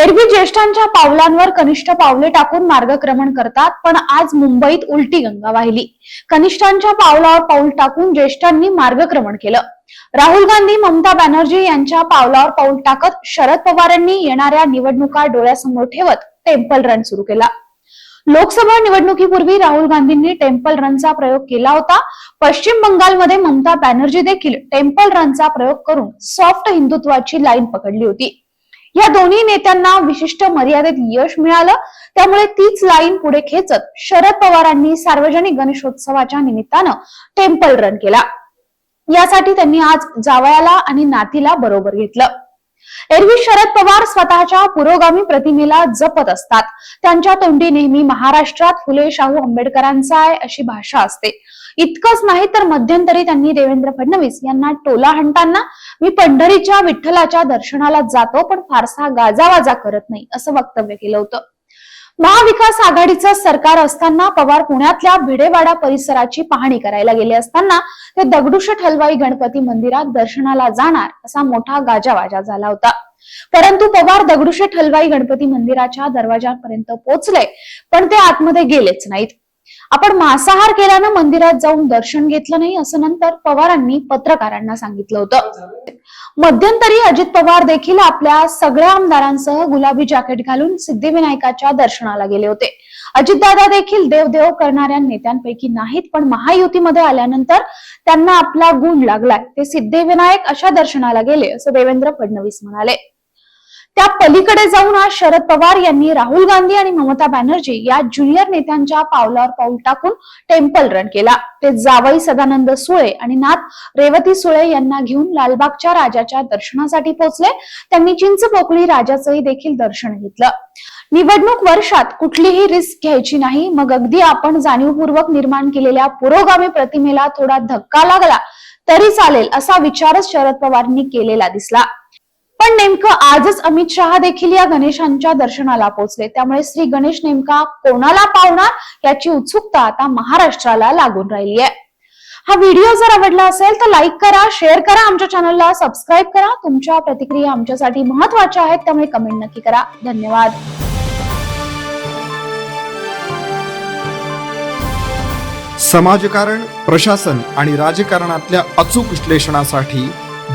एरवी ज्येष्ठांच्या पावलांवर कनिष्ठ पावले टाकून मार्गक्रमण करतात पण आज मुंबईत उलटी गंगा वाहिली. कनिष्ठांच्या पावलावर पाऊल टाकून ज्येष्ठांनी मार्गक्रमण केलं. राहुल गांधी ममता बॅनर्जी यांच्या पावलावर पाऊल टाकत शरद पवारांनी येणाऱ्या निवडणुका डोळ्यासमोर ठेवत टेम्पल रन सुरू केला. लोकसभा निवडणुकीपूर्वी राहुल गांधींनी टेम्पल रनचा प्रयोग केला होता. पश्चिम बंगालमध्ये ममता बॅनर्जी देखील टेम्पल रनचा प्रयोग करून सॉफ्ट हिंदुत्वाची लाईन पकडली होती. या दोन्ही नेत्यांना विशिष्ट मर्यादेत यश मिळालं. त्यामुळे तीच लाईन पुढे खेचत शरद पवारांनी सार्वजनिक गणेशोत्सवाच्या निमित्तानं टेम्पल रन केला. यासाठी त्यांनी आज जावयाला आणि नातीला बरोबर घेतलं. एरवी शरद पवार स्वतःच्या पुरोगामी प्रतिमेला जपत असतात. त्यांच्या तोंडी नेहमी महाराष्ट्रात फुले शाहू आंबेडकरांचा आहे अशी भाषा असते. इतकंच नाही तर मध्यंतरी त्यांनी देवेंद्र फडणवीस यांना टोला हाणताना मी पंढरीच्या विठ्ठलाच्या दर्शनाला जातो पण फारसा गाजावाजा करत नाही असं वक्तव्य केलं होतं. महाविकास आघाडीचं सरकार असताना पवार पुण्यातल्या भिडेवाडा परिसराची पाहणी करायला गेले असताना ते दगडूशेठ हलवाई गणपती मंदिरात दर्शनाला जाणार असा मोठा गाजावाजा झाला होता. परंतु पवार दगडूशेठ हलवाई गणपती मंदिराच्या दरवाजापर्यंत पोहोचले पण ते आतमध्ये गेलेच नाहीत. आपण मांसाहार केल्यानं मंदिरात जाऊन दर्शन घेतलं नाही असं नंतर पवारांनी पत्रकारांना सांगितलं होतं. मध्यंतरी अजित पवार देखील आपल्या सगळ्या आमदारांसह गुलाबी जॅकेट घालून सिद्धिविनायकाच्या दर्शनाला गेले होते. अजितदादा देखील देवदेव करणाऱ्या नेत्यांपैकी नाहीत पण महायुतीमध्ये आल्यानंतर त्यांना आपला गुण लागलाय. ते सिद्धिविनायक अशा दर्शनाला गेले असं देवेंद्र फडणवीस म्हणाले. त्या पलीकडे जाऊन आज शरद पवार यांनी राहुल गांधी आणि ममता बॅनर्जी या ज्युनियर नेत्यांच्या पावलावर पाऊल टाकून टेम्पल रन केला. ते जावई सदानंद सुळे आणि नाथ रेवती सुळे यांना घेऊन लालबागच्या राजाच्या दर्शनासाठी पोहोचले. त्यांनी चिंचपोकळी राजाचंही देखील दर्शन घेतलं. निवडणूक वर्षात कुठलीही रिस्क घ्यायची नाही. मग अगदी आपण जाणीवपूर्वक निर्माण केलेल्या पुरोगामी प्रतिमेला थोडा धक्का लागला तरी चालेल असा विचारच शरद पवारांनी केलेला दिसला. पण नेमकं आजच अमित शहा देखील या गणेशांच्या दर्शनाला पोहोचले. त्यामुळे श्री गणेश नेमका कोणाला पावणार याची उत्सुकता आता महाराष्ट्राला लागून राहिली आहे. हा व्हिडिओ जर आवडला असेल तर लाईक करा शेअर करा आमच्या चॅनलला सबस्क्राईब करा. तुमच्या प्रतिक्रिया आमच्यासाठी महत्त्वाच्या आहेत त्यामुळे कमेंट नक्की करा. धन्यवाद. समाजकारण प्रशासन आणि राजकारणातल्या अचूक विश्लेषणासाठी